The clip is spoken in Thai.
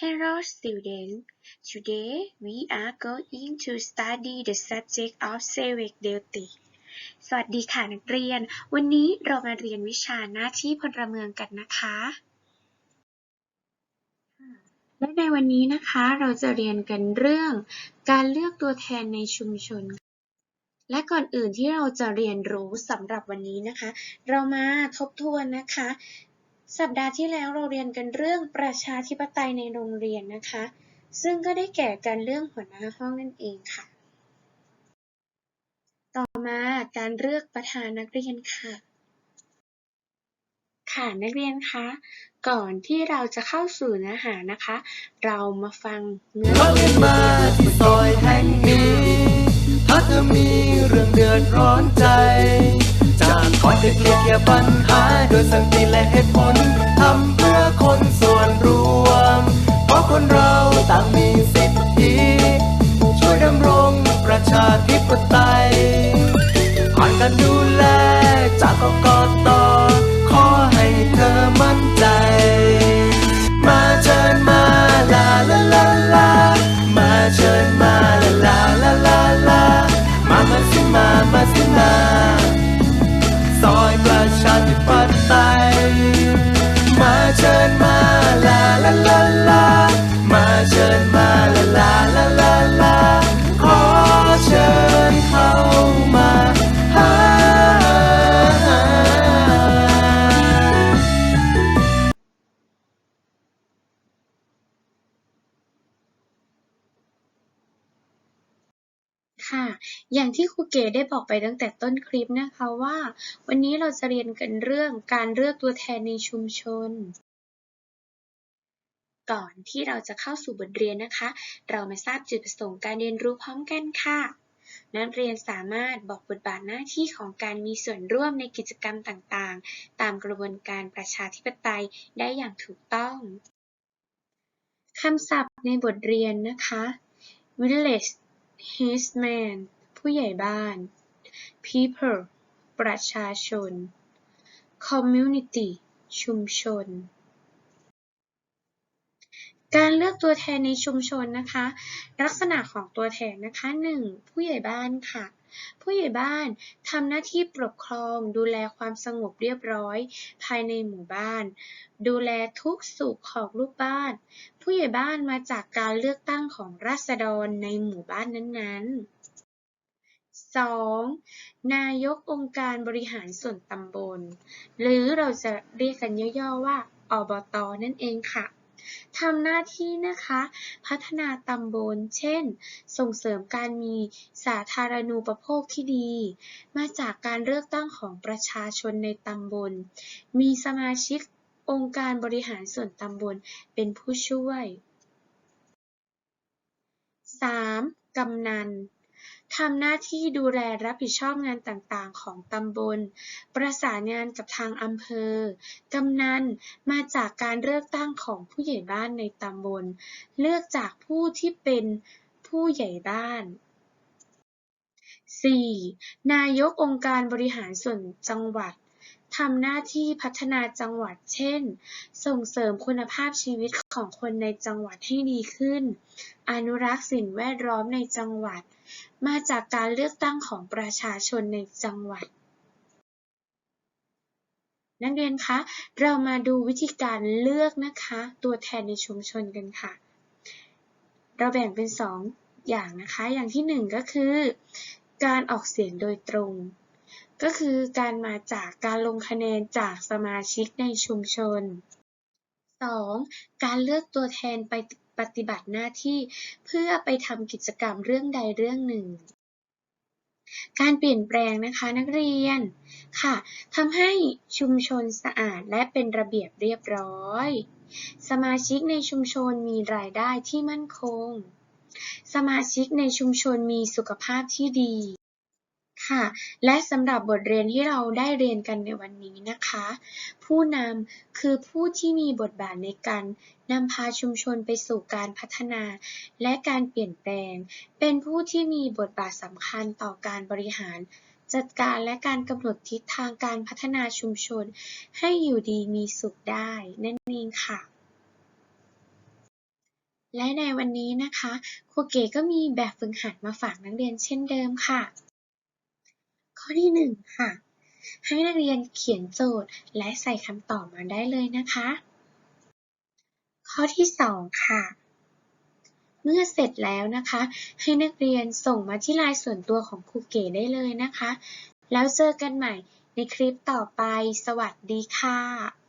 Hello students. Today we are going to study the subject of civic duty. สวัสดีค่ะนักเรียน วันนี้เรามาเรียนวิชาหน้าที่พลเมืองกันนะคะ และในวันนี้นะคะเราจะเรียนกันเรื่องการเลือกตัวแทนในชุมชน และก่อนอื่นที่เราจะเรียนรู้สำหรับวันนี้นะคะ เรามาทบทวนนะคะ สัปดาห์ที่แล้วเราเรียนกันเรื่องประชาธิปไตยในโรงเรียนนะคะ ซึ่งก็ได้แก่การเรื่องหัวหน้าห้องนั่นเองค่ะ ต่อมาการเลือกประธานนักเรียนค่ะ ค่ะนักเรียนคะ ก่อนที่เราจะเข้าสู่เนื้อหานะคะ เรามาฟังเนื้อเราเรียนมาที่ซอยแห่งนี้ถ้าเธอมีเรื่องเดือดร้อนใจ จากคอยเกลี่ยเคลียร์ปัญหาโดยสันติและเหตุผลทำเพื่อคนส่วนรวม เพราะคนเราต่างมีสิทธิ ช่วยดำรงประชาธิปไตยผ่านการดูแลจากกกตขอให้เธอมั่นใจ มาเชิญมาลาลาลาลามาเชิญมาลาลาลาลาลามามาสิมามาสิมา อย่างที่ครูเก๋ได้บอกไปตั้งแต่ต้นคลิปนะคะว่า วันนี้เราจะเรียนกันเรื่องการเลือกตัวแทนในชุมชน ก่อนที่เราจะเข้าสู่บทเรียนนะคะ เรามาทราบจุดประสงค์การเรียนรู้พร้อมกันค่ะนักเรียนสามารถบอกบทบาทหน้าที่ของการมีส่วนร่วมในกิจกรรมต่างๆ ตามกระบวนการประชาธิปไตยได้อย่างถูกต้อง คำศัพท์ในบทเรียนนะคะ village headman ผู้ใหญ่บ้าน people ประชาชน community ชุมชน การเลือกตัวแทนในชุมชนนะคะ ลักษณะของตัวแทนนะคะ 1. ผู้ใหญ่บ้านค่ะผู้ใหญ่บ้านทำหน้าที่ปกครองดูแลความสงบเรียบร้อย ภายในหมู่บ้าน ดูแลทุกสุขของลูกบ้าน ผู้ใหญ่บ้านมาจากการเลือกตั้งของราษฎรในหมู่บ้านนั้นๆ 2. นายกองค์การบริหารส่วนตำบล หรือเราจะเรียกกันย่อๆว่าอบตนั่นเองค่ะทำหน้าที่นะคะพัฒนาตำบล เช่น ส่งเสริมการมีสาธารณูปโภคที่ดี มาจากการเลือกตั้งของประชาชนในตำบล มีสมาชิกองค์การบริหารส่วนตำบลเป็นผู้ช่วย 3. กำนัน ทำหน้าที่ดูแลรับผิดชอบงานต่างๆ ของตำบล ประสานงานกับทางอำเภอ กำนัน มาจากการเลือกตั้งของผู้ใหญ่บ้านในตำบล เลือกจากผู้ที่เป็นผู้ใหญ่บ้าน 4. นายกองค์การบริหารส่วนจังหวัด ทำหน้าที่พัฒนาจังหวัด เช่น ส่งเสริมคุณภาพชีวิตของคนในจังหวัดให้ดีขึ้น อนุรักษ์สิ่งแวดล้อมในจังหวัด มาจากการเลือกตั้งของประชาชนในจังหวัดนักเรียนคะ เรามาดูวิธีการเลือกนะคะ ตัวแทนในชุมชนกันค่ะ เราแบ่งเป็นสองอย่างนะคะ อย่างที่หนึ่งก็คือ การออกเสียงโดยตรง ก็คือการมาจากการลงคะแนนจากสมาชิกในชุมชน 2. การเลือกตัวแทนไปปฏิบัติหน้าที่เพื่อไปทำกิจกรรมเรื่องใดเรื่องหนึ่ง การเปลี่ยนแปลงนะคะนักเรียนค่ะทำให้ชุมชนสะอาดและเป็นระเบียบเรียบร้อย สมาชิกในชุมชนมีรายได้ที่มั่นคง สมาชิกในชุมชนมีสุขภาพที่ดี ค่ะ และสำหรับบทเรียนที่เราได้เรียนกันในวันนี้นะคะ ผู้นำคือผู้ที่มีบทบาทในการนำพาชุมชนไปสู่การพัฒนาและการเปลี่ยนแปลง เป็นผู้ที่มีบทบาทสำคัญต่อการบริหาร จัดการและการกำหนดทิศทางการพัฒนาชุมชน ให้อยู่ดีมีสุขได้ นั่นเองค่ะและในวันนี้นะคะ ครูเก๋ก็มีแบบฝึกหัดมาฝากนักเรียนเช่นเดิมค่ะ อที่หนึ่งค่ะ ให้นักเรียนเขียนโจทย์และใส่คำตอบมาได้เลยนะคะ ข้อที่สองค่ะ เมื่อเสร็จแล้วนะคะ ให้นักเรียนส่งมาที่ไลน์ส่วนตัวของครูเก๋ได้เลยนะคะ แล้วเจอกันใหม่ในคลิปต่อไป สวัสดีค่ะ